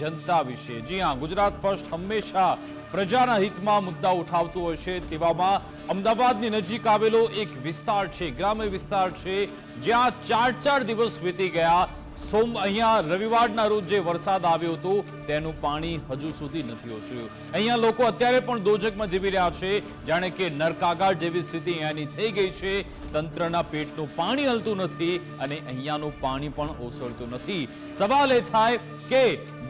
જનતા વિશે. જી હા, ગુજરાત ફર્સ્ટ હંમેશા પ્રજાના હિતમાં મુદ્દા ઉઠાવતું હોય છે. તેવામાં અમદાવાદની નજીક આવેલો એક વિસ્તાર છે, ગ્રામ્ય વિસ્તાર છે, જ્યાં ચાર ચાર દિવસ વીતી ગયા. સોમ, અહીંયા રવિવારના રોજ જે વરસાદ આવ્યો હતો, તેનું પાણી હજુ સુધી નથી ઓસર્યું. અહીંયા લોકો અત્યારે પણ દોજકમાં જીવી રહ્યા છે. જાણે કે નરકાગાર જેવી સ્થિતિ અહીંયાની થઈ ગઈ છે. તંત્રના પેટનું પાણી હલતું નથી અને અહીંયાનું પાણી પણ ઓસરતું નથી. સવાલ એ થાય કે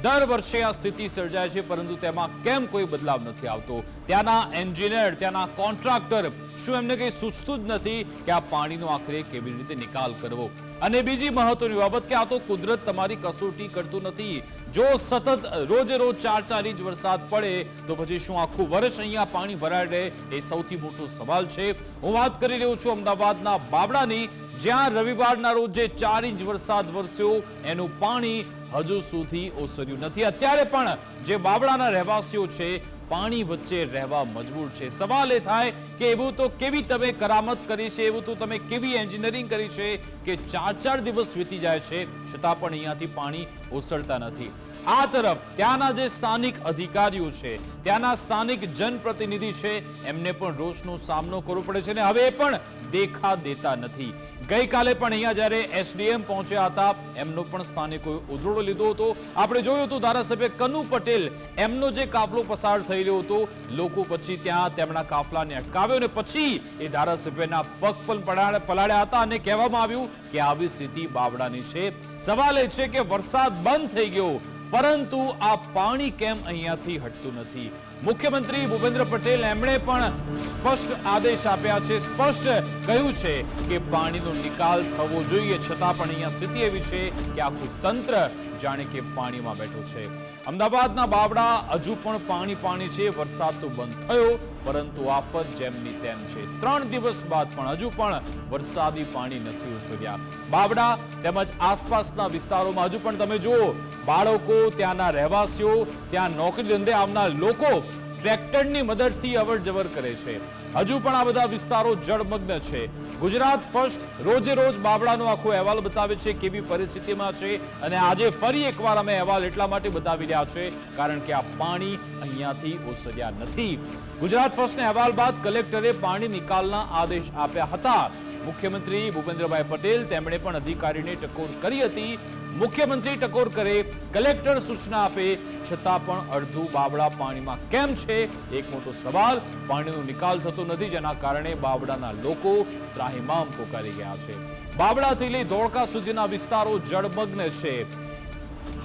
દર વર્ષે આ સ્થિતિ સર્જાય છે, પરંતુ તેમાં કેમ કોઈ બદલાવ નથી આવતો? ત્યાંના એન્જિનિયર, ત્યાંના કોન્ટ્રાક્ટર શું એમને કંઈ સૂચતું જ નથી કે આ પાણીનો આખરે કેવી રીતે નિકાલ કરવો? અને બીજી મહત્વની બાબત કે આ તો કુદરત તમારી કસોટી કરતું નથી. જો સતત રોજે રોજ ચાર ચાર ઇંચ વરસાદ પડે, તો પછી શું આખું વર્ષ અહીંયા પાણી ભરાય રહે? એ સૌથી મોટો સવાલ છે. હું વાત કરી રહ્યો છું અમદાવાદના બાવડાની જ્યાં રવિવારના રોજ જે ચાર ઇંચ વરસાદ વરસ્યો, એનું પાણી હજુ સુધી ઓસર્યું નથી. અત્યારે પણ જે બાવળાના રહેવાસીઓ છે, પાણી વચ્ચે રહેવા મજબૂર છે. સવાલ એ થાય કે એવું તો કેવી તમે કરામત કરી છે, એવું તો તમે કેવી એન્જિનિયરિંગ કરી છે કે ચાર ચાર દિવસ વીતી જાય છે, છતાં પણ અહીંયાથી પાણી ઓસરતા નથી. આ તરફ ત્યાંના જે સ્થાનિક અધિકારીઓ છે, ત્યાંના સ્થાનિક જનપ્રતિનિધિ છે, એમને પણ રોષનો સામનો કરવો પડે છે અને હવે પણ દેખા દેતા નથી. ગઈકાલે પણ અહીંયા જ્યારે એસડીએમ પહોંચ્યા હતા, એમનો પણ સ્થાનિકોએ ઉધરોડો લીધો હતો. આપણે જોયું હતું ધારાસભ્ય કનુ પટેલ એમનો જે કાફલો પસાર થઈ રહ્યો હતો, લોકો પછી ત્યાં તેમના કાફલાને અટકાવ્યો અને પછી એ ધારાસભ્યના પગ પણ પલાળ્યા હતા અને કહેવામાં આવ્યું કે આવી સ્થિતિ બાવડાની છે. સવાલ એ છે કે વરસાદ બંધ થઈ ગયો પરંતુ આ પાણી કેમ અહીંયાથી હટતું નથી? મુખ્યમંત્રી ભૂપેન્દ્ર પટેલ એમણે પણ સ્પષ્ટ આદેશ આપ્યા છે. સ્પષ્ટ કહ્યું છે કે પાણીનો નિકાલ થવો જોઈએ. છતાં પણ અહીંયા સ્થિતિ એવી છે કે આખું તંત્ર જાણે કે પાણીમાં બેઠું છે. અમદાવાદના બાવડા હજુ પણ પાણી પાણી છે. વરસાદ તો બંધ થયો, પરંતુ આફત જેમની તેમ છે. ત્રણ દિવસ બાદ પણ હજુ પણ વરસાદી પાણી નથી ઓસર્યા. બાવડા તેમજ આસપાસના વિસ્તારોમાં હજુ પણ તમે જુઓ, બાળકો, ત્યાંના રહેવાસીઓ, ત્યાં નોકરી ધંધે આવનાર લોકો ટ્રેક્ટરની મદદથી અવર જવર કરે છે. હજુ પણ આ બધા વિસ્તારો જળમગ્ન છે. ગુજરાત ફર્સ્ટ રોજે રોજ બાબળાનો આખો અહેવાલ બતાવે છે કેવી પરિસ્થિતિમાં છે અને આજે ફરી એકવાર અમે અહેવાલ એટલા માટે બતાવી રહ્યા છે કારણ કે આ પાણી અહીંયાથી ઓસર્યા નથી. ગુજરાત ફર્સ્ટના અહેવાલ બાદ કલેક્ટરે પાણી નિકાલના આદેશ આપ્યા હતા. મુખ્યમંત્રી ભૂપેન્દ્રભાઈ પટેલ તેમણે પણ અધિકારીને ટકોર કરી હતી. મુખ્યમંત્રી ટકોર કરે, કલેક્ટર સૂચના આપે, છતાં પણ અડધું બાવડા પાણીમાં કેમ છે? એક મોટો સવાલ. પાણીનો નિકાલ થતો નથી, જેના કારણે બાવડાના લોકો ત્રાહિમામ પોકારી ગયા છે. બાવડાથી લઈ ધોળકા સુધીના વિસ્તારો જળમગ્ન છે.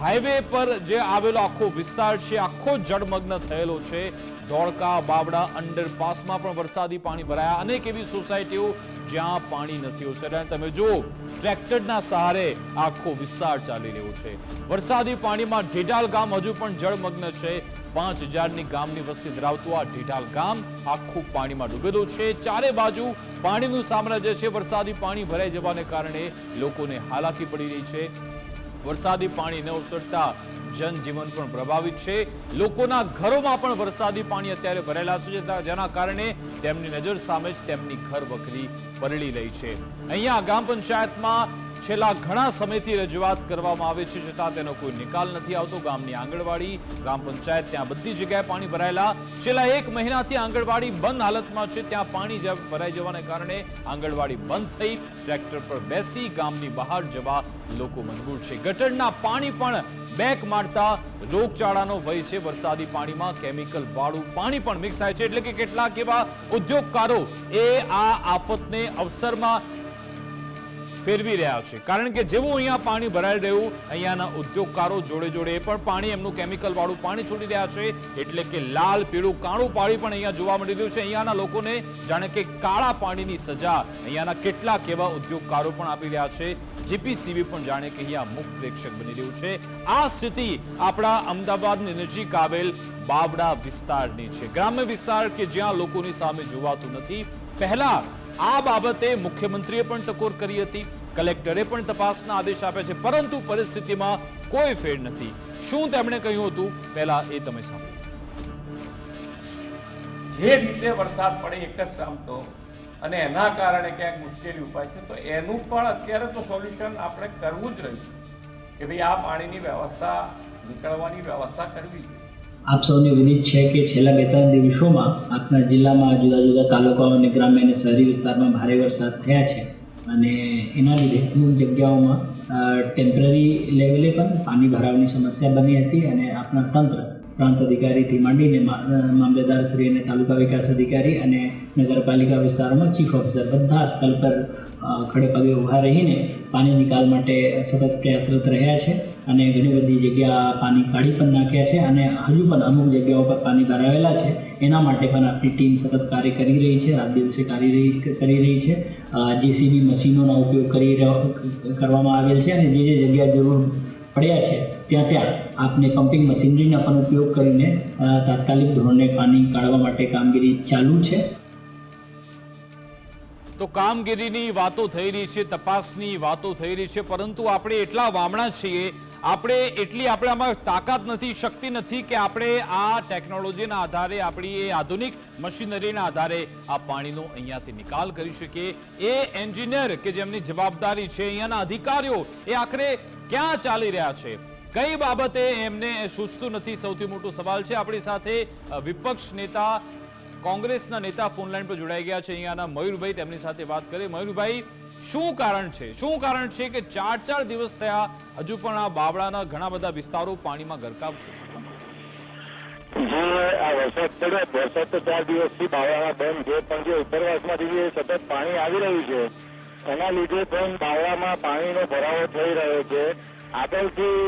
હાઈવે પર જે આવેલો આખો વિસ્તાર છે, આખો જળમગ્ન થયેલો છે. ધોળકા, બાવડા, અંડરપાસમાં પણ વરસાદી પાણી ભરાયા. અનેક એવી સોસાયટીઓ જ્યાં પાણી નથી ઓસર્યા. તમે જુઓ, ટ્રેક્ટરના સહારે આખો વિસ્તાર ચાલી રહ્યો છે. વરસાદી પાણીમાં ઢેઢાલ ગામ હજુ પણ જળમગ્ન છે. પાંચ હજારની ગામની વસ્તી ધરાવતું આ ઢેઢાલ ગામ આખું પાણીમાં ડૂબેલું છે. ચારે બાજુ પાણીનું સામ્રાજ્ય છે. વરસાદી પાણી ભરાઈ જવાને કારણે લોકોને હાલાકી પડી રહી છે. વરસાદી પાણી ન ઓસરતા જનજીવન પણ પ્રભાવિત છે. લોકોના ઘરોમાં પણ વરસાદી પાણી અત્યારે ભરેલા છે, જેના કારણે તેમની નજર સામે જ તેમની ઘર વખરી પરળી રહી છે. અહીંયા ગ્રામ પંચાયતમાં છેલ્લા ઘણા સમયથી રજૂઆત કરવામાં આવે છે, છતાં તેનો કોઈ નિકાલ નથી આવતો. ગામની આંગણવાડી, ગ્રામ પંચાયત, ત્યાં બધી જગ્યાએ પાણી ભરાયેલા. છેલ્લા એક મહિનાથી આંગણવાડી બંધ હાલતમાં છે, ત્યાં પાણી ભરાઈ જવાને કારણે આંગણવાડી બંધ થઈ, ટ્રેક્ટર પર બેસી ગામની બહાર જવા લોકો મજબૂર છે. ગટરના પાણી પણ બેક મારતા રોગચાળાનો ભય છે. વરસાદી પાણીમાં કેમિકલ વાળું પાણી પણ મિક્સ થાય છે. એટલે કે કેટલાક એવા ઉદ્યોગકારો એ આ આફતને અવસરમાં ફેરવી રહ્યા છે. કારણ કે જેવું અહીંયા પાણી ભરાઈ રહ્યું, અહીંયાના ઉદ્યોગકારો જોડે જોડે પણ પાણી, એમનું કેમિકલ વાળું પાણી છોડી રહ્યા છે. એટલે કે લાલ, પીળું, કાળું પાણી પણ અહીંયા જોવા મળી રહ્યું છે. અહીંયાના લોકોને જાણે કે કાળા પાણીની સજા અહીંયાના કેટલાક એવા ઉદ્યોગકારો પણ આપી રહ્યા છે. જીપીસીબી પણ જાણે કે અહીંયા મુખ્ય પ્રેક્ષક બની રહ્યું છે. આ સ્થિતિ આપણા અમદાવાદની નજીક આવેલ બાવડા વિસ્તારની છે. ગ્રામ્ય વિસ્તાર કે જ્યાં લોકોની સામે જોવાતું નથી. પહેલા આ બાબતે મુખ્યમંત્રીએ પણ ટકોર કરી હતી. કલેક્ટરે પણ તપાસના આદેશ આપ્યા છે, પરંતુ પરિસ્થિતિમાં કોઈ ફેર નથી. શું તેમણે કહ્યું હતું? પહેલા એ તમે સાંભળો. જે રીતે વરસાદ પડે એક જ સામતો અને એના કારણે ક્યાંક મુશ્કેલી ઉપાય છે, તો એનું પણ અત્યારે તો સોલ્યુશન આપણે કરવું જ રહ્યું કે ભાઈ આ પાણીની વ્યવસ્થા, નીકળવાની વ્યવસ્થા કરવી જોઈએ. આપ સૌને વિદિત છે કે છેલ્લા બે ત્રણ દિવસોમાં આપણા જિલ્લામાં જુદા જુદા તાલુકાઓ અને ગ્રામ્ય અને શહેરી વિસ્તારમાં ભારે વરસાદ થયા છે. અને એના લીધે અમુક જગ્યાઓમાં ટેમ્પરરી લેવલે પણ પાણી ભરાવાની સમસ્યા બની હતી અને આપણા તંત્ર પ્રાંત અધિકારીથી માંડીને મા- અ, મામલેદારશ્રી અને તાલુકા વિકાસ અધિકારી અને નગરપાલિકા વિસ્તારોમાં ચીફ ઓફિસર બધા સ્થળ પર ખડે પગે ઊભા રહીને પાણી નિકાલ માટે સતત પ્રયાસરત રહ્યા છે. અને ઘણી બધી જગ્યા પાણી કાઢી પણ નાખ્યા છે અને હજુ પણ અમુક જગ્યાઓ પર પાણી ભરાવેલા છે. એના માટે પણ આપણી ટીમ સતત કાર્ય કરી રહી છે, રાત દિવસે કાર્ય રહી, કરી રહી છે. જેસીબી મશીનોનો ઉપયોગ કરી કરવામાં આવેલ છે અને જે જે જગ્યા જરૂર પડ્યા છે, ત્યાં ત્યાં આપને પમ્પિંગ મશીનરીનો પણ ઉપયોગ કરીને તાત્કાલિક ધોરણે પાણી કાઢવા માટે કામગીરી ચાલુ છે. તો કામગીરીની વાતો થઈ રહી છે, તપાસની વાતો થઈ રહી છે, પરંતુ આપણે એટલા વામણા છીએ આપણે એટલી આપણામાં તાકાત નથી, શક્તિ નથી કે આપણે આ ટેકનોલોજીના આધારે આપણી એ આધુનિક મશીનરીના આધારે આ પાણીનો અહીંયાથી નિકાલ કરી શકીએ. એ એન્જિનિયર કે જેમની જવાબદારી છે, અહીંયાના અધિકારીઓ એ આખરે ક્યાં ચાલી રહ્યા છે? કઈ બાબતે એમને સૂચતું નથી? સૌથી મોટો સવાલ છે આપણી સાથે વિપક્ષ નેતા, કોંગ્રેસના નેતા ફોનલાઈન પર જોડાઈ ગયા છે. અહીંયાના મયુરભાઈ તેમની સાથે વાત કરીએ. મયુરભાઈ શું કારણ છે? શું કારણ છે કે ચાર ચાર દિવસ થયા હજુ પણ આ બાવળાના ઘણા બધા વિસ્તારો પાણીમાં ગરકાવ છે વરસાદ પડ્યો. વરસાદ તો ચાર દિવસથી બાવળામાં બંધ છે, પણ જે ઉપરવાસમાંથી જે સતત પાણી આવી રહ્યું છે, એના લીધે પણ બાવળામાં પાણીનો ભરાવો થઈ રહ્યો છે. આગળથી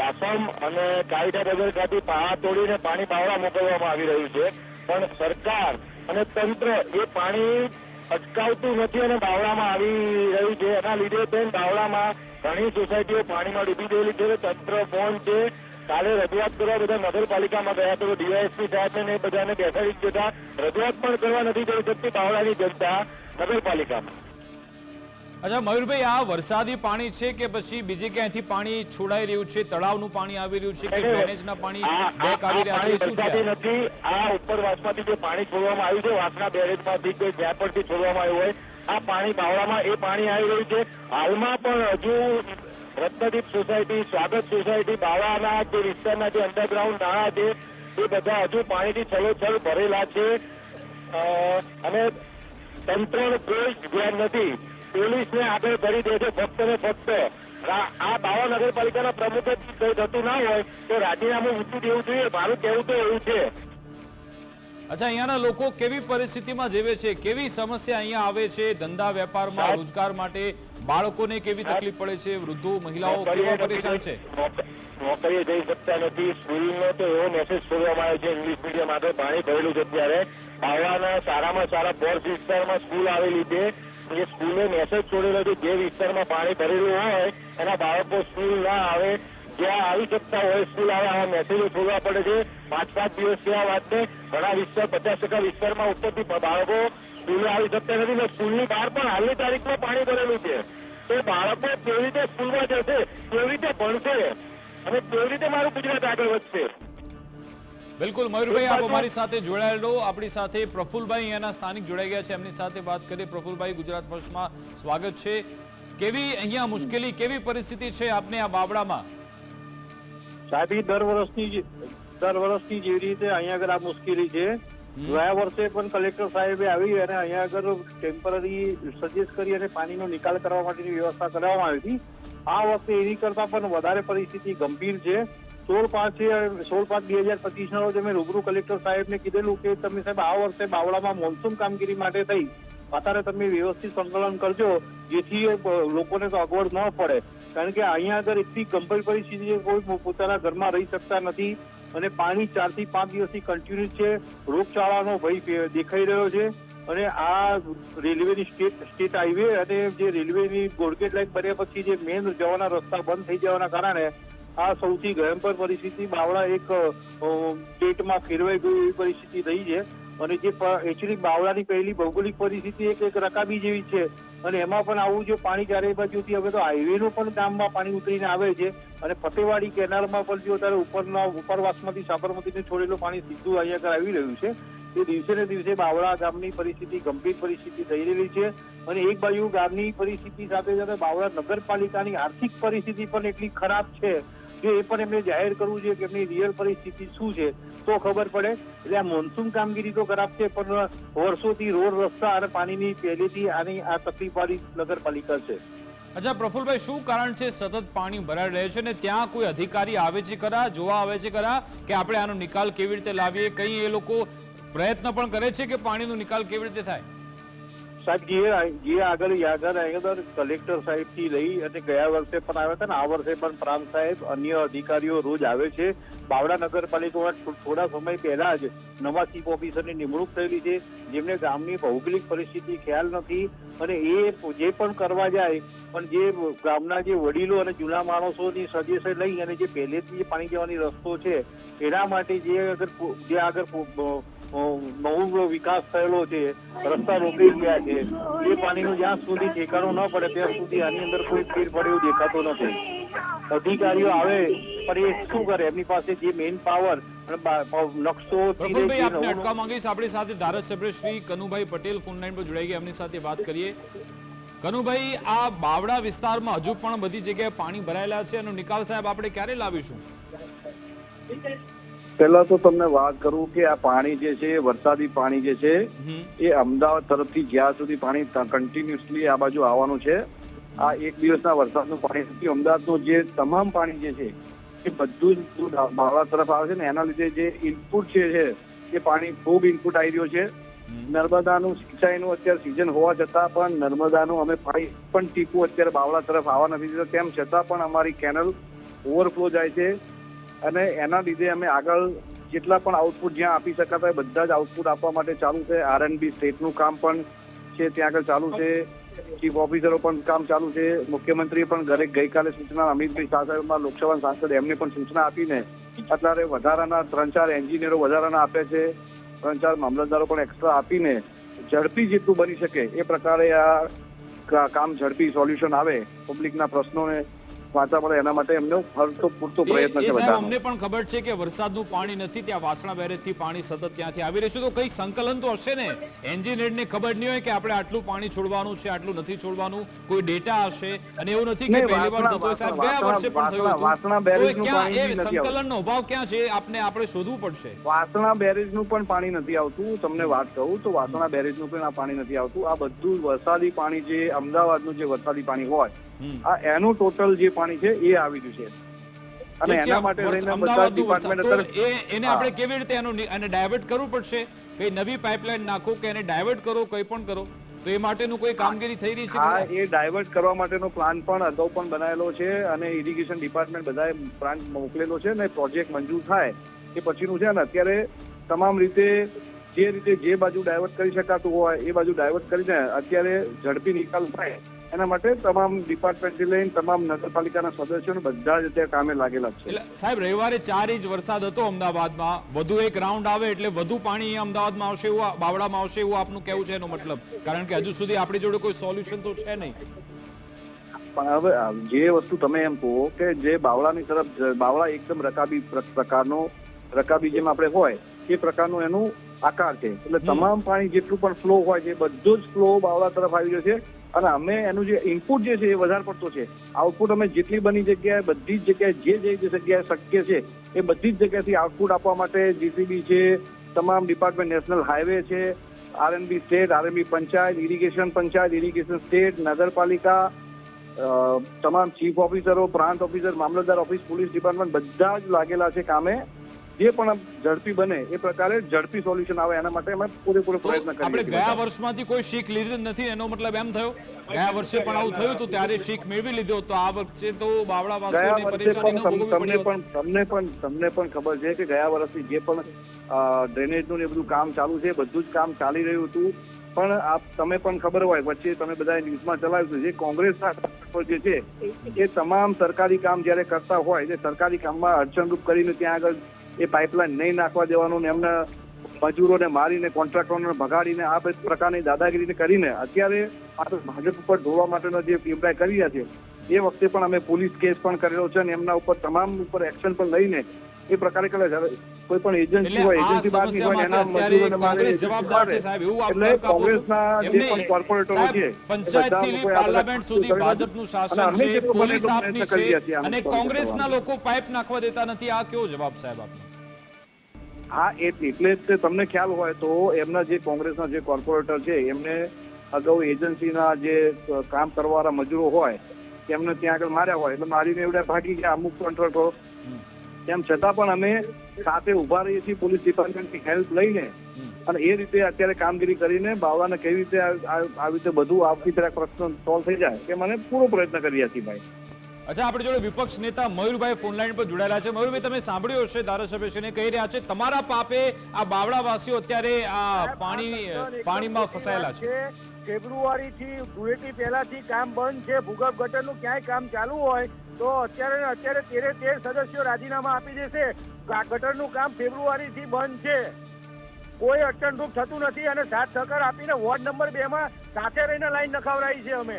રાસમ અને કાયદા બગર ખાતે પાળા તોડીને પાણી બાવળા મોકલવામાં આવી રહ્યું છે. પણ સરકાર અને તંત્ર એ પાણી અટકાવતું નથી અને બાવળામાં આવી રહ્યું છે. એના લીધે પણ બાવળામાં ઘણી સોસાયટીઓ પાણીમાં ડૂબી ગયેલી છે. તંત્ર ફોન છે. કાલે રજૂઆત કરવા બધા નગરપાલિકામાં ગયા તો ડીવાયએસપી સાહેબને બધાને બેસાડી જતા રજૂઆત પણ કરવા નથી જઈ શકતી બાવળાની જનતા નગરપાલિકામાં. અચ્છા મયુરભાઈ આ વરસાદી પાણી છે કે પછી બીજે ક્યાંયથી પાણી છોડાઈ રહ્યું છે? તળાવનું પાણી આવી રહ્યું છે કે ડ્રેનેજના પાણી બેક આવી રહ્યા છે? શું છે? નથી. આ ઉપરવાસમાંથી જે પાણી છોડવામાં આવ્યું છે વાસના બેરેજમાંથી કે જ્યાં પરથી છોડવામાં આવ્યું હોય આ પાણી બાવળામાં એ પાણી આવી રહ્યું છે. હાલમાં પણ હજુ રત્નદીપ સોસાયટી સ્વાગત સોસાયટી બાવળાના જે વિસ્તારના જે અંડરગ્રાઉન્ડ નાળા છે એ બધા હજુ પાણીથી છલોછલ ભરેલા છે. અને તંત્રનું કોઈ જ ધ્યાન નથી. પોલીસને આગળ કરી દે છે ફક્ત ને ફક્ત. આ બાવા નગરપાલિકાના પ્રમુખ જ કંઈ થતું ના હોય તો રાજીનામું મૂકી દેવું જોઈએ. મારું કહેવું તો એવું છે. અચ્છા અહીંયાના લોકો કેવી પરિસ્થિતિમાં જીવે છે? કેવી સમસ્યા અહીંયા આવે છે? ધંધા વેપારમાં રોજગાર માટે બાળકોને કેવી તકલીફ પડે છે? વૃદ્ધો મહિલાઓ કેવા પરેશાન છે? નોકરીએ જઈ શકતા નથી. સ્કૂલનો તો એવો મેસેજ છોડવામાં આવ્યો છે ઇંગ્લિશ મીડિયમ આગળ પાણી ભરેલું છે ત્યારે બાવળાના સારામાં સારા પોર્સ વિસ્તારમાં સ્કૂલ આવેલી છે. એ સ્કૂલે મેસેજ છોડેલો છે જે વિસ્તારમાં પાણી ભરેલું હોય એના બાળકો સ્કૂલ ના આવે. જ્યાં આવી શકતા હોય સ્કૂલ આવે આવા મેસેજો છોડવા પડે છે. પાંચ પાંચ દિવસથી આ વાતને ઘણા વિસ્તાર પચાસ ટકા વિસ્તારમાં ઉપરથી બાળકો સ્કૂલે આવી શકતા નથી ને સ્કૂલની બહાર પણ હાલની તારીખમાં પાણી ભરેલું છે. તો બાળકો કેવી રીતે સ્કૂલમાં જશે કેવી રીતે ભણશે? અને કેવી રીતે મારું ગુજરાત આગળ વધશે? બિલકુલ મયુરભાઈ આપ અમારી સાથે જોડાયેલો આપણી સાથે પ્રફુલભાઈ અહીંયાના સ્થાનિક જોડાઈ ગયા છે. એમની સાથે વાત કરીએ પ્રફુલભાઈ ગુજરાત ફર્સ્ટમાં સ્વાગત છે. કેવી અહીંયા મુશ્કેલી કેવી પરિસ્થિતિ છે આપને આ બાવડામાં સાહેબ એ દર વર્ષની દર વર્ષની જેવી રીતે અહીંયા આગળ આ મુશ્કેલી છે. ગયા વર્ષે પણ કલેક્ટર સાહેબે આવી અને અહીંયા આગળ ટેમ્પરરી સજેસ્ટ કરી અને પાણીનો નિકાલ કરવા માટેની વ્યવસ્થા કરવામાં આવી હતી. આ વખતે એની કરતા પણ વધારે પરિસ્થિતિ ગંભીર છે. સોળ પાંચ સોળ પાંચ બે હજાર પચીસ ના રોજ અમે રૂબરૂ કલેક્ટર સાહેબને કીધેલું કે તમે સાહેબ આ વર્ષે બાવળામાં મોન્સૂન કામગીરી માટે થઈ. અત્યારે તમે વ્યવસ્થિત સંકલન કરજો, જેથી લોકોને તો અગવડ ન પડે. કારણ કે અહીંયા આગળ એટલી ગંભીર પરિસ્થિતિ છે કોઈ પોતાના ઘરમાં રહી શકતા નથી અને પાણી ચારથી પાંચ દિવસથી કન્ટિન્યુ છે. રોગચાળાનો ભય દેખાઈ રહ્યો છે. અને આ રેલવેની સ્ટેટ સ્ટેટ હાઈવે અને જે રેલવેની ગોળગેટ લાઈન બન્યા પછી જે મેન જવાના રસ્તા બંધ થઈ જવાના કારણે આ સૌથી ભયંકર પરિસ્થિતિ બાવળા એક સ્ટેટમાં ફેરવાઈ ગયું એવી પરિસ્થિતિ રહી છે. અને જે એકચ્યુઅલી બાવળાની પહેલી ભૌગોલિક પરિસ્થિતિ એક એક રકાબી જેવી છે. અને એમાં પણ આવું જો પાણી ચારે બાજુથી હવે તો હાઈવેનું પણ ગામમાં પાણી ઉતરીને આવે છે. અને ફતેવાડી કેનાલમાં પણ જો અત્યારે ઉપરના, ઉપરવાસમાંથી સાબરમતીને છોડેલું પાણી સીધું અહીંયા આગળ આવી રહ્યું છે, તે દિવસે ને દિવસે બાવળા ગામની પરિસ્થિતિ ગંભીર પરિસ્થિતિ થઈ રહેલી છે. અને એક બાજુ ગામની પરિસ્થિતિ સાથે સાથે બાવળા નગરપાલિકાની આર્થિક પરિસ્થિતિ પણ એટલી ખરાબ છે. જો એ પણ એમને જાહેર કરવું જોઈએ કે એમની રિયલ પરિસ્થિતિ શું છે, તો ખબર પડે. એટલે આ મોન્સૂન કામગીરી તો ખરાબ છે, પણ વર્ષોથી રોડ રસ્તા અને પાણીની પહેલેથી આની આ તકલીફવાળી નગરપાલિકા છે. અચ્છા, પ્રફુલભાઈ, શું કારણ છે સતત પાણી ભરાઈ રહે છે ને ત્યાં કોઈ અધિકારી આવે છે ખરા, જોવા આવે છે ખરા કે આપણે આનો નિકાલ કેવી રીતે લાવીએ? કઈ એ લોકો પ્રયત્ન પણ કરે છે કે પાણીનો નિકાલ કેવી રીતે થાય? સાહેબ, જે જે આગળ યાદગાર આગળ કલેક્ટર સાહેબથી લઈ અને ગયા વર્ષે પણ આવ્યા હતા ને, આ વર્ષે પણ પ્રાંત સાહેબ અન્ય અધિકારીઓ રોજ આવે છે. બાવડા નગરપાલિકામાં થોડા સમય પહેલા જ નવા ચીફ ઓફિસરની નિમણૂક થયેલી છે. જેમને ગામની ભૌગોલિક પરિસ્થિતિ ખ્યાલ નથી અને એ જે પણ કરવા જાય, પણ જે ગામના જે વડીલો અને જૂના માણસોની સજેશન લઈ અને જે પહેલેથી જે પાણી જવાની રસ્તો છે, એના માટે જે આગળ જે આગળ નવો વિકાસ થયેલો છે રસ્તા રોકી ગયા છે. એ પાણીનું જ્યાં સુધી ઠેકાણો ન પડે ત્યાં સુધી આની અંદર કોઈ ફેર પડે દેખાતો નથી. અધિકારીઓ આવે પણ એ શું કરે? એમની પાસે જે મેઇન પાવર નકશો પ્રફુલભાઈ આપને નવું- માંગીશ. આપણી સાથે ધારાસભ્ય શ્રી કનુભાઈ પટેલ ફોન લાઈન પર જોડાઈ ગયા. એમની સાથે વાત કરીએ. કનુભાઈ આ બાવડા વિસ્તારમાં હજુ પણ બધી જગ્યાએ પાણી ભરાયેલા છે. એનો નિકાલ સાહેબ આપણે ક્યારે લાવીશું? પહેલા તો તમને વાત કરું કે આ પાણી જે છે વરસાદી પાણી જે છે એ અમદાવાદ તરફથી જ્યાં સુધી પાણી કન્ટિન્યુઅસલી આ બાજુ આવવાનું છે આ એક દિવસના વરસાદનું પાણી નથી. અમદાવાદનું જે તમામ પાણી જે છે એ બધું જ બાવળા તરફ આવે છે ને એના લીધે જે ઇનપુટ છે છે એ પાણી ખૂબ ઇનપુટ આવી રહ્યો છે. નર્મદાનું સિંચાઈનું અત્યારે સિઝન હોવા છતાં પણ નર્મદાનું અમે પાણી પણ ટીપું અત્યારે બાવળા તરફ આવવા નથી દીધા. તેમ છતાં પણ અમારી કેનલ ઓવરફ્લો જાય છે. અને એના લીધે અમે આગળ જેટલા પણ આઉટપુટ જ્યાં આપી શકાતા બધા જ આઉટપુટ આપવા માટે ચાલુ છે. આરએનબી સ્ટેટનું કામ પણ છે, ત્યાં આગળ ચાલુ છે. ચીફ ઓફિસરો પણ કામ ચાલુ છે. મુખ્યમંત્રીએ પણ ઘરે ગઈકાલે સૂચના અમિતભાઈ શાહ લોકસભા સાંસદ એમને પણ સૂચના આપીને અત્યારે વધારાના ત્રણ ચાર એન્જિનિયરો વધારાના આપે છે. ત્રણ ચાર મામલતદારો પણ એક્સ્ટ્રા આપીને ઝડપી જેટલું બની શકે એ પ્રકારે આ કામ ઝડપી સોલ્યુશન આવે. પબ્લિકના પ્રશ્નોને વાંચા મળે એના માટે એમનો ફરતો પૂરતો પ્રયત્ન છે બધા અમને પણ ખબર છે કે વરસાદનું પાણી નથી ત્યાં વાસણા બેરેજથી પાણી સતત ત્યાંથી આવી રહ્યું છે. તો કંઈક સંકલન તો હશે ને? એન્જિનિયરને ખબર નહીં હોય કે આપણે આટલું પાણી છોડવાનું છે આટલું નથી છોડવાનું. કોઈ ડેટા હશે? અને એવું નથી કે પહેલી વાર થતો સાહેબ ગયા વર્ષે પણ થયું હતું. બેરેજનું ક્યાં પાણી એ. સંકલનનો અભાવ ક્યાં છે? આપને આપણે શોધવું પડશે. વાસણા બેરેજનું પણ પાણી નથી આવતું. તમને વાત કહું તો વાસણા બેરેજનું પણ આ પાણી નથી આવતું. આ બધું વરસાદી પાણી જે અમદાવાદનું જે વરસાદી પાણી હોય. આ એનું ટોટલ જે પાણી છે એ આવી ગયું છે. અને એના માટે લઈને બધા ડિપાર્ટમેન્ટ એ- એને આપણે કેવી રીતે એનું એને ડાયવર્ટ કરવું પડશે? કઈ નવી પાઇપલાઇન નાખો કે એને ડાયવર્ટ કરો કંઈ પણ કરો? તો એ માટેનું કોઈ કામગીરી થઈ રહી છે હા એ ડાયવર્ટ કરવા માટેનો પ્લાન પણ અગાઉ પણ બનાવેલો છે અને ઇરિગેશન ડિપાર્ટમેન્ટ બધાએ પ્લાન મોકલેલો છે ને પ્રોજેક્ટ મંજૂર થાય એ પછીનું છે. ને અત્યારે તમામ રીતે જે રીતે જે બાજુ ડાયવર્ટ કરી શકાતું હોય એ બાજુ ડાયવર્ટ કરીને અત્યારે ઝડપી નિકાલ થાય એના માટે તમામ ડિપાર્ટમેન્ટથી લઈને તમામ નગરપાલિકાના સદસ્યોને બધા જ અત્યારે કામે લાગેલા છે. એટલે સાહેબ રવિવારે ચાર ઇંચ વરસાદ હતો અમદાવાદમાં. વધુ એક રાઉન્ડ આવે એટલે વધુ પાણી અમદાવાદમાં આવશે એવું બાવળામાં આવશે એવું આપનું કહેવું છે એનો મતલબ? કારણ કે હજુ સુધી આપણી જોડે કોઈ સોલ્યુશન તો છે નહીં. પણ હવે જે વસ્તુ તમે એમ કહો કે જે બાવળાની તરફ બાવળા એકદમ રકાબી પ્ર- પ્રકારનો રકાબી જેમ આપણે હોય એ પ્રકારનું એનું આકાર છે. એટલે તમામ પાણી જેટલું પણ ફ્લો હોય છે બધો જ ફ્લો બાવળા તરફ આવી રહ્યો છે. અને અમે એનું જે ઇનપુટ જે છે એ વધારે પડતો છે. આઉટપુટ અમે જેટલી બની જગ્યાએ બધી જ જગ્યાએ જે જે જે જગ્યાએ શક્ય છે એ બધી જ જગ્યાએથી આઉટપુટ આપવા માટે જીસીબી છે તમામ ડિપાર્ટમેન્ટ નેશનલ હાઈવે છે RNB state RNB panchayat irrigation panchayat irrigation state નગરપાલિકા તમામ ચીફ ઓફિસરો પ્રાંત ઓફિસર મામલતદાર ઓફિસ પોલીસ ડિપાર્ટમેન્ટ બધા જ લાગેલા છે કામે. જે પણ ઝડપી બને એ પ્રકારે ઝડપી સોલ્યુશન આવે એના માટે અમે પૂરેપૂરો પ્રયત્ન કરીએ આપણે ગયા વર્ષમાંથી કોઈ શીખ લીધી નથી એનો મતલબ એમ થયો? ગયા વર્ષે પણ આવું થયું હતું ત્યારે શીખ મેળવી લીધો તો આ વખતે તો બાવળા વાસીઓને પરેશાની ન તમને પણ તમને પણ તમને પણ ખબર છે કે ગયા વર્ષથી જે પણ ડ્રેનેજનું ને એ બધું કામ ચાલુ છે બધું જ કામ ચાલી રહ્યું હતું. પણ આપ તમે પણ ખબર હોય વચ્ચે તમે બધા ન્યૂઝમાં ચલાવ્યું જે કોંગ્રેસના જે છે એ તમામ સરકારી કામ જ્યારે કરતા હોય એટલે સરકારી કામમાં અડચણરૂપ કરીને ત્યાં આગળ એ પાઇપલાઇન નહીં નાખવા દેવાનું ને એમને મજૂરોને મારીને કોન્ટ્રાક્ટરોને ભગાડીને, આ પ્રકારની દાદાગીરીને કરીને અત્યારે આ ભાજપ ઉપર ઢોળવા માટેનો જે અભિપ્રાય કરી રહ્યા છે એ વખતે પણ અમે પોલીસ કેસ પણ કરેલો છે અને એમના ઉપર તમામ ઉપર એક્શન પણ લઈને એ પ્રકારે કરે છે. કોઈ પણ એજન્સી હોય એજન્સી બહાર સમસ્યા નીકળે એના મજૂરોને મારે જવાબદાર છે સાહેબ એવું. કોંગ્રેસના જે પણ કોર્પોરેટરો છે પંચાયતથી બધા લઈ લોકોએ આ બધા પાર્લામેન્ટ સુધી ભાજપનું શાસન છે પોલીસ આપની પ્રયત્ન કરીએ છીએ છે અને કોંગ્રેસના લોકો પાઇપ નાખવા દેતા નથી. આ કેવો જવાબ સાહેબ આપનો? હા એટલે જ તમને ખ્યાલ હોય તો એમના જે કોંગ્રેસના જે કોર્પોરેટર છે એમને અગાઉ એજન્સીના જે કામ કરવાવાળા મજૂરો હોય એમને ત્યાં આગળ માર્યા હોય એટલે મારીને એવડે ભાગી ગયા અમુક કોન્ટ્રાક્ટરો તેમ છતાં પણ અમે સાથે ઊભા રહીએ છીએ પોલીસ ડિપાર્ટમેન્ટની હેલ્પ લઈને અને એ રીતે અત્યારે કામગીરી કરીને બાવળાને કેવી રીતે આ- આ- આવી રીતે બધું આવતી તરફ પ્રશ્ન સોલ્વ થઈ જાય કે મને પૂરો પ્રયત્ન કરીએ છીએ ભાઈ. અચ્છા આપણી જોડે વિપક્ષ નેતા મયુરભાઈ ફોન લાઈન પર જોડાયેલા છે. મયુરભાઈ તમે સાંભળ્યું હશે ધારાસભ્યશ્રીને કહી રહ્યા છે તમારા પાપે આ બાવળાવાસીઓ અત્યારે આ પાણી પાણીમાં ફસાયેલા છે ફેબ્રુઆરી થી ધૂળેટી પહેલાથી કામ બંધ છે. ભૂગર્ભ ગટરનું ક્યાંય કામ ચાલુ હોય તો અત્યારે અત્યારે તેરે તેર સદસ્યો રાજીનામા આપી દેશે. ગટરનું કામ ફેબ્રુઆરી થી બંધ છે. કોઈ અડચણરૂપ થતું નથી અને સાથ સહકાર આપીને વોર્ડ નંબર બે માં સાથે રહીને લાઈન નખાવરાઈ છે અમે.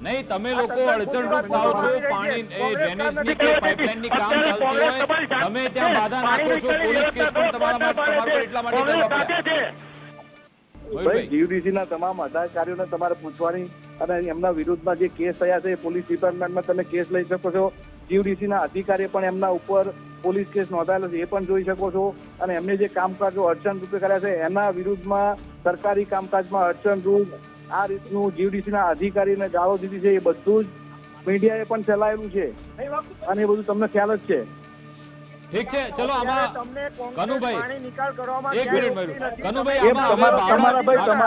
નહીં તમે લોકો અડચણરૂપ થાવ છો. પાણી એ. ડ્રેનેજની કે પાઇપલાઇનની કામ ચાલતી હોય. તમે ત્યાં બાધા નાખો છો પોલીસ કેસ પણ તમારા માટે તમારા પર એટલા માટે કરવા પડ્યા ભાઈ જીવડીસીના ના તમામ અધિકારીઓને તમારે પૂછવાની અને એમના વિરુદ્ધમાં જે કેસ થયા છે એ પોલીસ ડિપાર્ટમેન્ટમાં તમે કેસ લઈ શકો છો. જીવડીસીના અધિકારી પણ એમના ઉપર પોલીસ કેસ નોંધાયેલો છે એ પણ જોઈ શકો છો. અને એમને જે કામકાજો અડચણ રૂપે કર્યા છે એના વિરુદ્ધમાં સરકારી કામકાજમાં અડચણ રૂપ આ રીતનું જીવડીસીના અધિકારીને ગાળો દીધી છે એ બધું જ મીડિયાએ પણ ચલાવેલું છે. અને એ બધું તમને ખ્યાલ જ છે. ઠીક છે ચલો આમાં કનુભાઈ, નિકાલ કરવામાં એક મિનિટ મયુર કનુભાઈ આમાં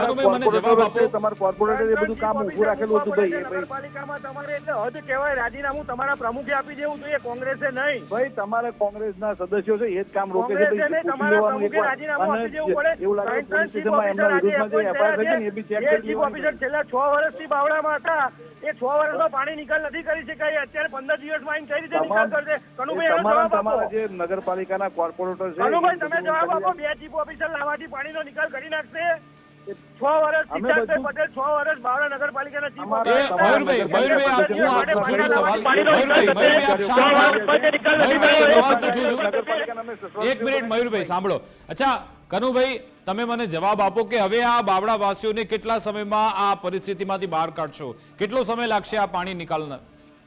કનુભાઈ મને જવાબ આપો. તમારું કોર્પોરેટર એ બધું કામ ઊભું રાખેલું હતું ભાઈ. એ નગરપાલિકામાં તમારે એટલે હદ કહેવાય રાજીનામું તમારા પ્રમુખે આપી દેવું જોઈએ કોંગ્રેસે નહીં. ભાઈ તમારે કોંગ્રેસના સદસ્યો છે એ જ કામ રોકે છે ભાઈ તમારા પ્રમુખે રાજીનામું આપી દેવું પડે. એવું લાગે પોલીસ સ્ટેશનમાં એમના વિરુદ્ધમાં જે એફઆઈઆર થઈ છે ને એ બી ચેક કરી લેવાની છેલ્લા છ વર્ષથી બાવળામાં હતા. એ છ વર્ષમાં પાણી નિકાલ નથી કરી શકાય. અત્યારે પંદર દિવસમાં આઈને કઈ રીતે નિકાલ કરશે? કનુભાઈ એનો જવાબ આપો. જે નગરપાલિકાના કોર્પોરેટર છે કનુભાઈ તમે જવાબ આપો. બે ચીફ ઓફિસર લાવવાથી પાણીનો નિકાલ કરી નાખશે. છ વર્ષ સિદ્ધાર્થભાઈ પટેલ છ વર્ષ બાવળા નગરપાલિકાના ચીફ મયુરભાઈ સવાલ પૂછું છું. એક મિનિટ મયુરભાઈ સાંભળો. અચ્છા કનુભાઈ, તમે મને જવાબ આપો કે હવે આ બાવળાવાસીઓને કેટલા સમયમાં આ પરિસ્થિતિમાંથી બહાર કાઢશો? કેટલો સમય લાગશે આ પાણી નિકાલ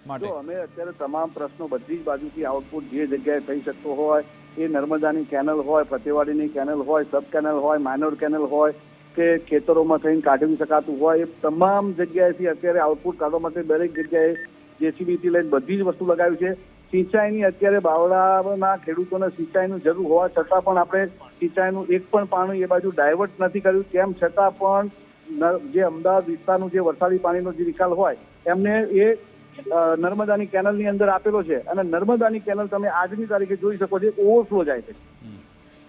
માટે? અમે અત્યારે તમામ પ્રશ્નો બધી જ બાજુથી આઉટપુટ જે જગ્યાએ થઈ શકતો હોય, એ નર્મદાની કેનલ હોય, ફતેવાડીની કેનલ હોય સબ કેનલ હોય માઇનોર કેનલ હોય, કે ખેતરોમાં થઈને કાઢી શકાતું હોય, એ તમામ જગ્યાએથી અત્યારે આઉટપુટ કાઢવા માટે દરેક જગ્યાએ જેસીબીથી લઈને બધી જ વસ્તુ લગાવી છે. સિંચાઈની અત્યારે બાવળાના ખેડૂતોને સિંચાઈનું જરૂર હોવા છતાં પણ આપણે સિંચાઈનું એક પણ પાણી એ બાજુ ડાયવર્ટ નથી કર્યું. તેમ છતાં પણ જે અમદાવાદ વિસ્તારનું જે વરસાદી પાણીનો જે નિકાલ હોય એમને એ નર્મદાની કેનલની અંદર આપેલો છે. અને નર્મદાની કેનલ તમે આજની તારીખે જોઈ શકો છો ઓવરફ્લો જાય છે.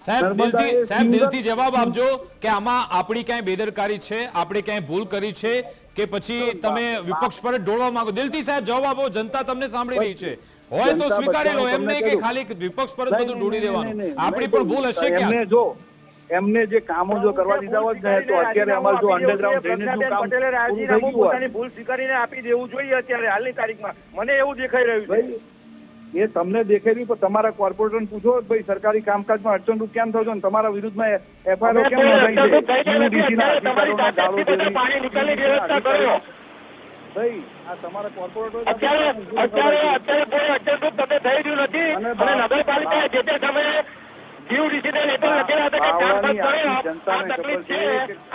સાહેબ દિલથી સાહેબ દિલથી જવાબ આપજો કે આમાં આપણી ક્યાંય બેદરકારી છે આપણે ક્યાંય ભૂલ કરી છે કે પછી તમે વિપક્ષ પર ઢોળવા માંગો. દિલથી સાહેબ જવાબ આપો જનતા તમને સાંભળી રહી છે. હોય તો સ્વીકારી લો. એમ નહીં કે ખાલી વિપક્ષ પર જ બધું ડૂડી દેવાનું. આપણી પણ ભૂલ હશે એમને જો એમને જે કામો જો કરવા દીધા હોત ને તો અત્યારે અમારું જો અંડરગ્રાઉન્ડ ડ્રેનેજનું કામ પટેલે રાજીનામું પોતાની ભૂલ સ્વીકારીને આપી દેવું જોઈએ અત્યારે હાલની તારીખમાં. મને એવું દેખાઈ રહ્યું છે. ભાઈ એ તમને દેખાઈ પણ તમારા કોર્પોરેટરને પૂછો ભાઈ સરકારી કામકાજમાં અડચણરૂપ કેમ થયો ને તમારા વિરુદ્ધમાં એફઆઈઆર કેમ નોંધાઈ છે? UDC ના અધિકારીઓના ગાળો દેવી. ભાઈ આ તમારા કોર્પોરેટર અત્યારે અત્યારે અત્યારે કોઈ અડચણરૂપ તમને થઈ રહ્યું નથી. અને નગરપાલિકા જે તે સમયે આ તકલીફ છે.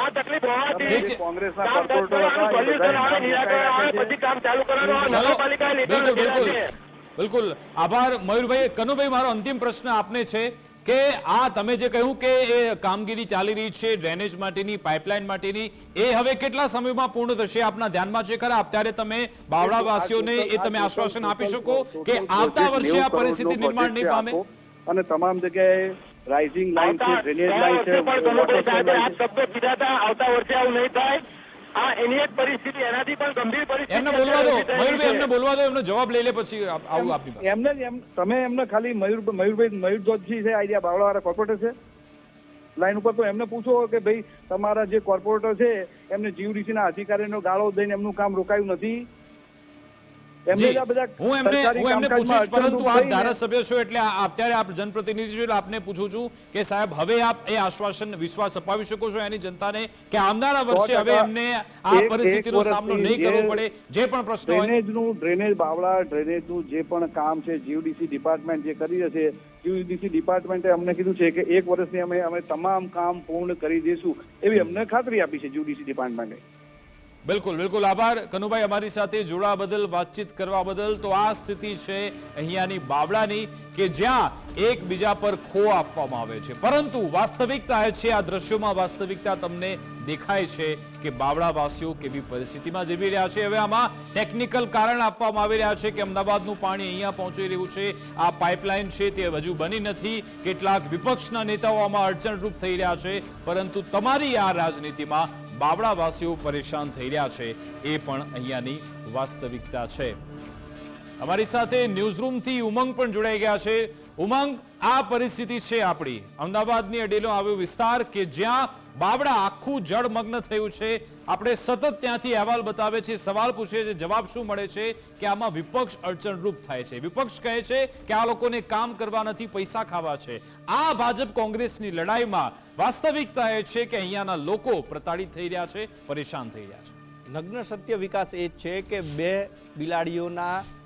આ તકલીફ હોવાથી કોંગ્રેસના કોર્પોરેટર હતા નિરાકરણ આવે, પછી કામ ચાલુ કરવાનું નગરપાલિકાએ બિલકુલ. આભાર. મયુરભાઈ કનુભાઈ મારો અંતિમ પ્રશ્ન આપને છે. કે આ તમે જે કહ્યું કે એ કામગીરી ચાલી રહી છે ડ્રેનેજ માટેની પાઇપલાઇન માટેની એ હવે કેટલા સમયમાં પૂર્ણ થશે આપના ધ્યાનમાં છે? ખરા અત્યારે તમે બાવળાવાસીઓને એ તમે આશ્વાસન આપી શકો કે આવતા વર્ષે આ પરિસ્થિતિ નિર્માણ નહીં પામે. અને તમામ જગ્યાએ રાઇઝિંગ લાઇન છે ડ્રેનેજ લાઇન છે આવતા વર્ષે આવું નહીં થાય. આ એની એક પરિસ્થિતિ એનાથી પણ ગંભીર પરિસ્થિતિ એમને બોલવા દો. મયુરભાઈ. એમને બોલવા દો એમનો જવાબ લઈ લે પછી આવું આપની પાસે. એમને જ એમ તમે એમને ખાલી મયુર મયુરભાઈ મયુર છે આઈડિયા બાવળાવાળા કોર્પોરેટર છે. લાઈન ઉપર તો એમને પૂછો કે ભાઈ તમારા જે કોર્પોરેટર છે એમને જીયુડીસી ના અધિકારીનો ગાળો દઈને એમનું કામ રોકાયું નથી. હું એમને હું એમને પૂછીશ પરંતુ આપ ધારાસભ્ય છો એટલે અત્યારે આપ જનપ્રતિનિધિ છો એટલે આપને પૂછું છું કે સાહેબ હવે આપ એ આશ્વાસન વિશ્વાસ અપાવી શકો છો એની જનતાને કે આવનારા વર્ષે હવે એમને આ પરિસ્થિતિનો સામનો નહીં કરવો જે પડે જે પણ પ્રશ્ન ડ્રેનેજનું ડ્રેનેજ બાવળા ડ્રેનેજનું જે પણ કામ છે જીયુડીસી ડિપાર્ટમેન્ટ જે કરી રહેશે જીયુડીસી ડિપાર્ટમેન્ટે અમને કીધું છે કે એક વર્ષની અમે અમે તમામ કામ પૂર્ણ કરી દઈશું એવી અમને ખાતરી આપી છે જીયુડીસી ડિપાર્ટમેન્ટે. બિલકુલ બિલકુલ આભાર. કનુભાઈ, અમારી સાથે જોડા બદલ વાતચીત કરવા બદલ તો આ સ્થિતિ છે અહીંયાની બાવળાની કે જ્યાં એકબીજા પર ખો આપવામાં આવે છે. પરંતુ વાસ્તવિકતા એ છે, આ દ્રશ્યોમાં વાસ્તવિકતા તમને દેખાય છે કે બાવળાવાસીઓ કેવી પરિસ્થિતિમાં જીવી રહ્યા છે. હવે આમાં ટેકનિકલ કારણ આપવામાં આવી રહ્યા છે કે અમદાવાદનું પાણી અહીંયા પહોંચી રહ્યું છે. આ પાઇપલાઇન છે તે હજુ બની નથી. કેટલાક વિપક્ષના નેતાઓ આમાં અડચણરૂપ થઈ રહ્યા છે. પરંતુ તમારી આ રાજનીતિમાં બાવળાવાસીઓ પરેશાન થઈ રહ્યા છે એ પણ અહીંયાની વાસ્તવિકતા છે. અમારી સાથે ન્યૂઝરૂમથી ઉમંગ પણ જોડાઈ ગયા છે. ઉમંગ, આ પરિસ્થિતિ છે આપણી. અમદાવાદની અડેલો આવ્યો વિસ્તાર કે જ્યાં બાવડા આખું જળમગ્ન થયું છે. આપણે સતત ત્યાંથી અહેવાલ બતાવે છે, સવાલ પૂછીએ છીએ જવાબ શું મળે છે કે આમાં વિપક્ષ અડચણરૂપ થાય છે. વિપક્ષ કહે છે કે આ લોકોને કામ કરવા નથી, પૈસા ખાવા છે. આ ભાજપ કોંગ્રેસની લડાઈમાં વાસ્તવિકતા એ છે કે અહીંયાના લોકો પ્રતાડિત થઈ રહ્યા છે, પરેશાન થઈ રહ્યા છે. નગ્ન સત્ય વિકાસ એ છે કે બે બિલાડીઓના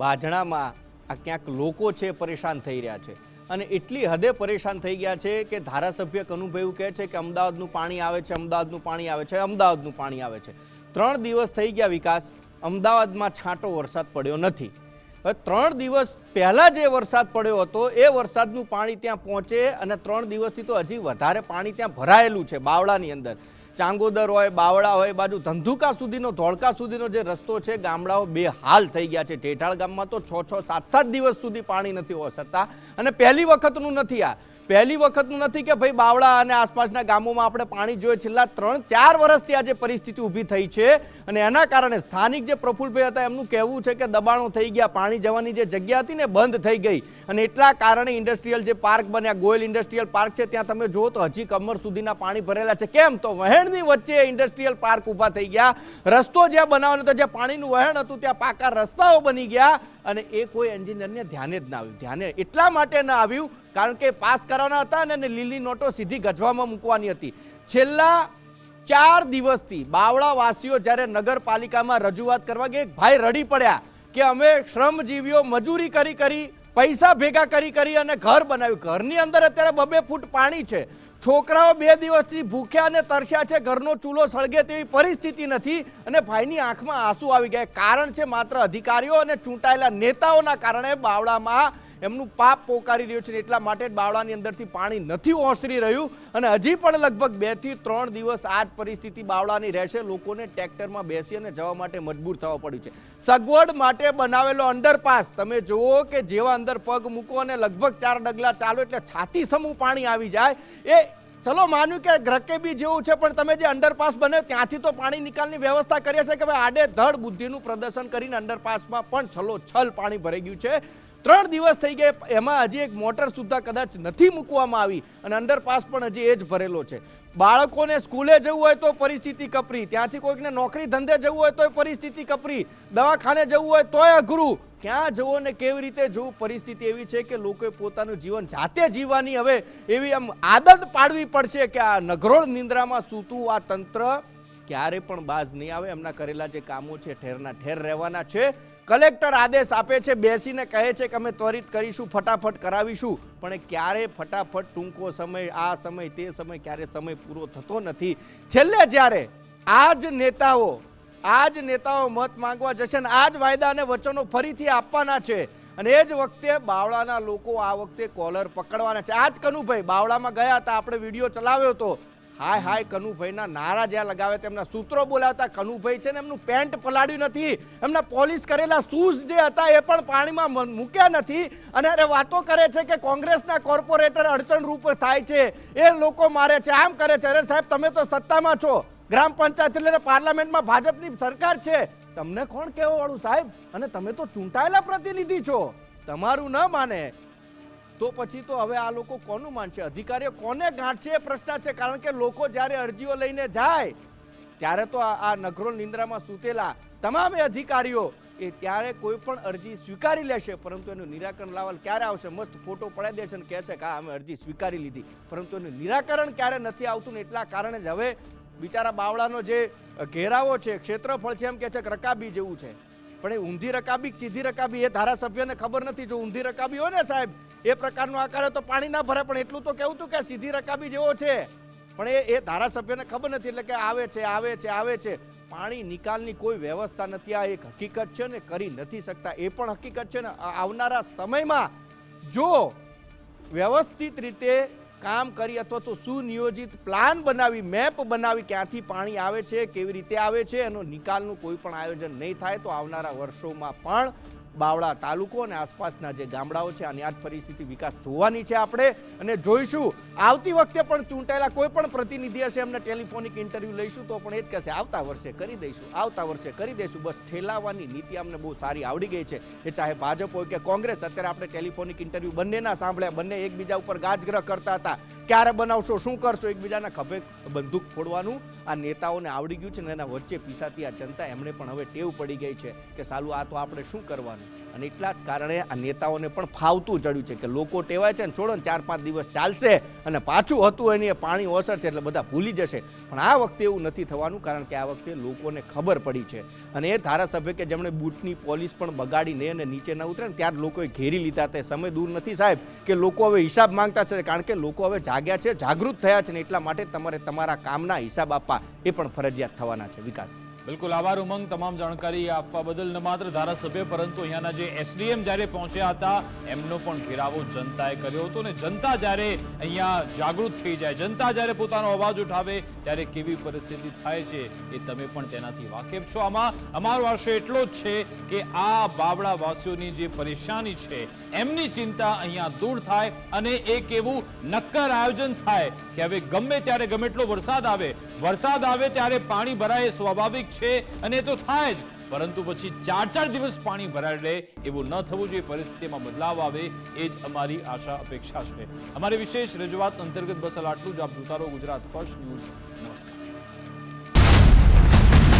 બાજણામાં આ ક્યાંક લોકો છે પરેશાન થઈ રહ્યા છે. અને એટલી હદે પરેશાન થઈ ગયા છે કે ધારાસભ્ય કનુભાઈ કહે છે કે અમદાવાદનું પાણી આવે છે, અમદાવાદનું પાણી આવે છે, અમદાવાદનું પાણી આવે છે. ત્રણ દિવસ થઈ ગયા વિકાસ, અમદાવાદમાં છાંટો વરસાદ પડ્યો નથી. હવે ત્રણ દિવસ પહેલાં જે વરસાદ પડ્યો હતો, એ વરસાદનું પાણી ત્યાં પહોંચે અને ત્રણ દિવસથી તો હજી વધારે પાણી ત્યાં ભરાયેલું છે બાવળાની અંદર. ચાંગોદર હોય, બાવળા હોય બાજુ ધંધુકા સુધીનો, ધોળકા સુધીનો જે રસ્તો છે, ગામડાઓ બે હાલ થઈ ગયા છે. ટેટાળ ગામમાં તો છ છ, સાત સાત દિવસ સુધી પાણી નથી ઓસરતા અને પહેલી વખતનું નથી આ. પહેલી વખતનું નથી કે ભાઈ બાવળા અને આસપાસના ગામોમાં આપણે પાણી જોઈએ. છેલ્લા ત્રણ, ચાર વર્ષથી આજે પરિસ્થિતિ ઊભી થઈ છે અને એના કારણે સ્થાનિક જે પ્રફુલભાઈ હતા એમનું કહેવું છે કે દબાણો થઈ ગયા, પાણી જવાની જે જગ્યા હતી ને બંધ થઈ ગઈ. અને એટલા કારણે ઇન્ડસ્ટ્રીયલ જે પાર્ક બન્યા, ગોયલ ઇન્ડસ્ટ્રીયલ પાર્ક છે, ત્યાં તમે જુઓ તો હજી કમર સુધીના પાણી ભરેલા છે. કેમ? તો વહેણની વચ્ચે ઇન્ડસ્ટ્રીયલ પાર્ક ઊભા થઈ ગયા. રસ્તો જ્યાં બનાવવાનો હતો, જ્યાં પાણીનું વહેણ હતું, ત્યાં પાકા રસ્તાઓ બની ગયા. અને એ કોઈ એન્જિનિયરને ધ્યાને જ ના આવ્યું. ધ્યાને એટલા માટે ના આવ્યું, કારણ કે પાસ કરવાના હતા અને લીલી નોટો સીધી ગઢવામાં મૂકવાની હતી. છેલ્લા ચાર દિવસથી બાવળાવાસીઓ જ્યારે નગરપાલિકામાં રજૂઆત કરવા ગયા ભાઈ રડી પડ્યા કે અમે શ્રમજીવીઓ મજૂરી કરી કરી પૈસા ભેગા કરી કરી અને ઘર બનાવ્યું. ઘરની અંદર અત્યારે બબે ફૂટ પાણી છે. છોકરાઓ બે દિવસથી ભૂખ્યા અને તરસ્યા છે. ઘરનો ચૂલો સળગે તેવી પરિસ્થિતિ નથી અને ભાઈની આંખમાં આંસુ આવી ગયા. કારણ છે માત્ર અધિકારીઓ અને ચૂંટાયેલા નેતાઓના કારણે બાવળામાં એમનું પાપ પોકારી રહ્યું છે એટલા માટે બાવળાની અંદરથી પાણી નથી ઓસરી રહ્યું. અને હજી પણ લગભગ બેથી ત્રણ દિવસ આ જ પરિસ્થિતિ બાવળાની રહેશે. લોકોને ટ્રેક્ટરમાં બેસી અને જવા માટે મજબૂર થવા પડ્યું છે. સગવડ માટે બનાવેલો અંડરપાસ, તમે જુઓ કે જેવા અંદર પગ મૂકો અને લગભગ ચાર ડગલા ચાલો એટલે છાતી સમૂહ પાણી આવી જાય. એ ચલો માન્યું કે રકેબી જેવું છે, પણ તમે જે અંડરપાસ બને ત્યાંથી તો પાણી નિકાલની વ્યવસ્થા કરીએ છે કે ભાઈ આડે ધડ બુદ્ધિનું પ્રદર્શન કરીને અંડરપાસમાં પણ છલો છલ પાણી ભરાઈ ગયું છે. ત્રણ દિવસ થઈ ગયા, એમાં હજી એક મોટર સુદ્ધા કદાચ નથી મૂકવામાં આવી અને અંડરપાસ પણ હજી એ જ ભરેલો છે. બાળકોને સ્કૂલે જવું હોય તો પરિસ્થિતિ કપરી, ત્યાંથી કોઈકને નોકરી ધંધે જવું હોય તોય પરિસ્થિતિ કપરી, દવાખાને જવું હોય તોય અઘરું. ક્યાં જવું ને કેવી રીતે જવું પરિસ્થિતિ એવી છે કે લોકોએ પોતાનું જીવન જાતે જીવવાની હવે એવી આમ આદત પાડવી પડશે કે આ નગરોળ નિંદ્રામાં સૂતું આ તંત્ર ક્યારે પણ બાજ નહીં આવે. એમના કરેલા જે કામો છે, ઠેરના ઠેર રહેવાના છે. કલેક્ટર આદેશ આપે છે, બેસીને કહે છે કે અમે ત્વરિત કરીશું, ફટાફટ કરાવીશું. પણ ક્યારે ફટાફટ ટૂંકો સમય, આ સમય, તે સમય, ક્યારે સમય પૂરો થતો નથી. છેલ્લે જ્યારે આ જ નેતાઓ આ જ નેતાઓ મત માંગવા જશે ને આ જ વાયદા અને વચનો ફરીથી આપવાના છે. અને એ જ વખતે બાવળાના લોકો આ વખતે કોલર પકડવાના છે. આ જ કનુભાઈ બાવળામાં ગયા હતા, આપણે વીડિયો ચલાવ્યો હતો. હાય હાય કનુભાઈના નારા જ્યાં લગાવે તેમના સૂત્રો બોલાવતા કનુભાઈ છે ને એમનું પેન્ટ પલાળ્યું નથી. એમના પોલિશ કરેલા શૂઝ જે હતા એ પણ પાણીમાં મૂક્યા નથી. અને અરે વાતો કરે છે કે કોંગ્રેસના કોર્પોરેટર અડચણ રૂપ થાય છે. એ લોકો મારે છે, આમ કરે છે. અરે સાહેબ, તમે તો સત્તામાં છો. ગ્રામ પંચાયત લઈને પાર્લામેન્ટમાં ભાજપની સરકાર છે. તમને કોણ કહેવા વાળું સાહેબ? અને તમે તો ચૂંટાયેલા પ્રતિનિધિ છો. તમારું ન માને. તો પછી તો હવે આ લોકો કોનું માનશે? અધિકારીઓ કોને ગાંઠશે એ પ્રશ્ન છે? કારણ કે લોકો જ્યારે અરજીઓ લઈને જાય, ત્યારે તો આ નખરોલ નિંદ્રામાં સૂતેલા તમામે અધિકારીઓ એ ત્યારે કોઈ પણ અરજી સ્વીકારી લેશે. પરંતુ એનું નિરાકરણ લાવવા ક્યારે આવશે? મસ્ત ફોટો પડાઈ દેશે અને કહેશે કે અમે અરજી સ્વીકારી લીધી. પરંતુ એનું નિરાકરણ ક્યારે નથી આવતું ને એટલા કારણે જ હવે બિચારા બાવળાનો જે ઘેરાવો છે, ક્ષેત્રફળ છે એમ કહે છે કે રકાબી જેવું છે. પણ એ ઊંધી રકાબી સીધી રકાબી એ ધારાસભ્યને ખબર નથી. જો ઊંધી રકાબી હોય ને સાહેબ, એ પ્રકારનો આકાર તો પાણી ના ભરે, પણ એટલું તો કેવું હતું કે સીધી રકાબી જેવો છે. પણ એ એ ધારાસભ્યને ખબર નથી એટલે કે આવે છે આવે છે આવે છે. પાણી નિકાલની કોઈ વ્યવસ્થા નથી. આ એક હકીકત છે ને કરી નથી શકતા. એ પણ હકીકત છે ને આવનારા સમયમાં જો વ્યવસ્થિત રીતે કામ કરી અથવા તો સુનિયોજિત પ્લાન બનાવી, મેપ બનાવી ક્યાંથી પાણી આવે છે, કેવી રીતે આવે છે, એનો નિકાલનું કોઈ પણ આયોજન નહીં થાય તો આવનારા વર્ષોમાં પણ બાવળા તાલુકો અને આસપાસના જે ગામડાઓ છે, આની આ જ પરિસ્થિતિ વિકાસ જોવાની છે આપણે. અને જોઈશું, આવતી વખતે પણ ચૂંટાયેલા કોઈ પણ પ્રતિનિધિ હશે, એમને ટેલિફોનિક ઇન્ટરવ્યૂ લઈશું તો પણ એ જ કહેશે, આવતા વર્ષે કરી દઈશું, આવતા વર્ષે કરી દઈશું. બસ ઠેલાવાની નીતિ અમને બહુ સારી આવડી ગઈ છે. એ ચાહે ભાજપ હોય કે કોંગ્રેસ, અત્યારે આપણે ટેલિફોનિક ઇન્ટરવ્યૂ બંનેના સાંભળ્યા, બંને એકબીજા ઉપર ગાજગ્રહ કરતા હતા. ક્યારે બનાવશો, શું કરશો, એકબીજાના ખભે બંદૂક ફોડવાનું આ નેતાઓને આવડી ગયું છે ને એના વચ્ચે પીસાતી આ જનતા, એમણે પણ હવે ટેવ પડી ગઈ છે કે સાલું આ તો આપણે શું કરવાનું? અને એટલા જ કારણે આ નેતાઓને પણ ફાવતું ચડ્યું છે કે લોકો ટેવાય છે ને છોડો ને ચાર પાંચ દિવસ ચાલશે અને પાછું હતું એની પાણી ઓસરશે એટલે બધા ભૂલી જશે. પણ આ વખતે એવું નથી થવાનું કારણ કે આ વખતે લોકોને ખબર પડી છે. અને એ ધારાસભ્ય કે જેમણે બૂટની પોલીસ પણ બગાડી નહીં અને નીચે ન ઉતરે ને ત્યાં લોકોએ ઘેરી લીધા તે સમય દૂર નથી સાહેબ કે લોકો હવે હિસાબ માંગતા છે કારણ કે લોકો હવે જાગ્યા છે, જાગૃત થયા છે ને એટલા માટે તમારે તમારા કામના હિસાબ આપવા એ પણ ફરજિયાત થવાના છે વિકાસ. બિલકુલ આભાર ઉમંગ. તમામ જાણકારી આપવા બદલ ન માત્ર ધારાસભ્ય, પરંતુ અહીંયાના જે એસડીએમ જ્યારે પહોંચ્યા હતા, એમનો પણ ઘેરાવો જનતાએ કર્યો હતો ને જનતા જ્યારે અહીંયા જાગૃત થઈ જાય, જનતા જ્યારે પોતાનો અવાજ ઉઠાવે, ત્યારે કેવી પરિસ્થિતિ થાય છે એ તમે પણ તેનાથી વાકેફ છો. આમાં અમારો આશય એટલો જ છે કે આ બાવળાવાસીઓની જે પરેશાની છે, એમની ચિંતા અહીંયા દૂર થાય અને એક એવું નક્કર આયોજન થાય કે હવે ગમે ત્યારે ગમે એટલો વરસાદ આવે વરસાદ આવે ત્યારે પાણી ભરાય એ છે અને એ તો થાય જ. પરંતુ પછી ચાર ચાર દિવસ પાણી ભરાય રહે એવું ન થવું જોઈએ, પરિસ્થિતિમાં બદલાવ આવે એ જ અમારી આશા અપેક્ષા છે. અમારી વિશેષ રજૂઆત અંતર્ગત બસ આટલું જ. આપ જોતા રહો ગુજરાત ફર્સ્ટ ન્યૂઝ. નમસ્કાર.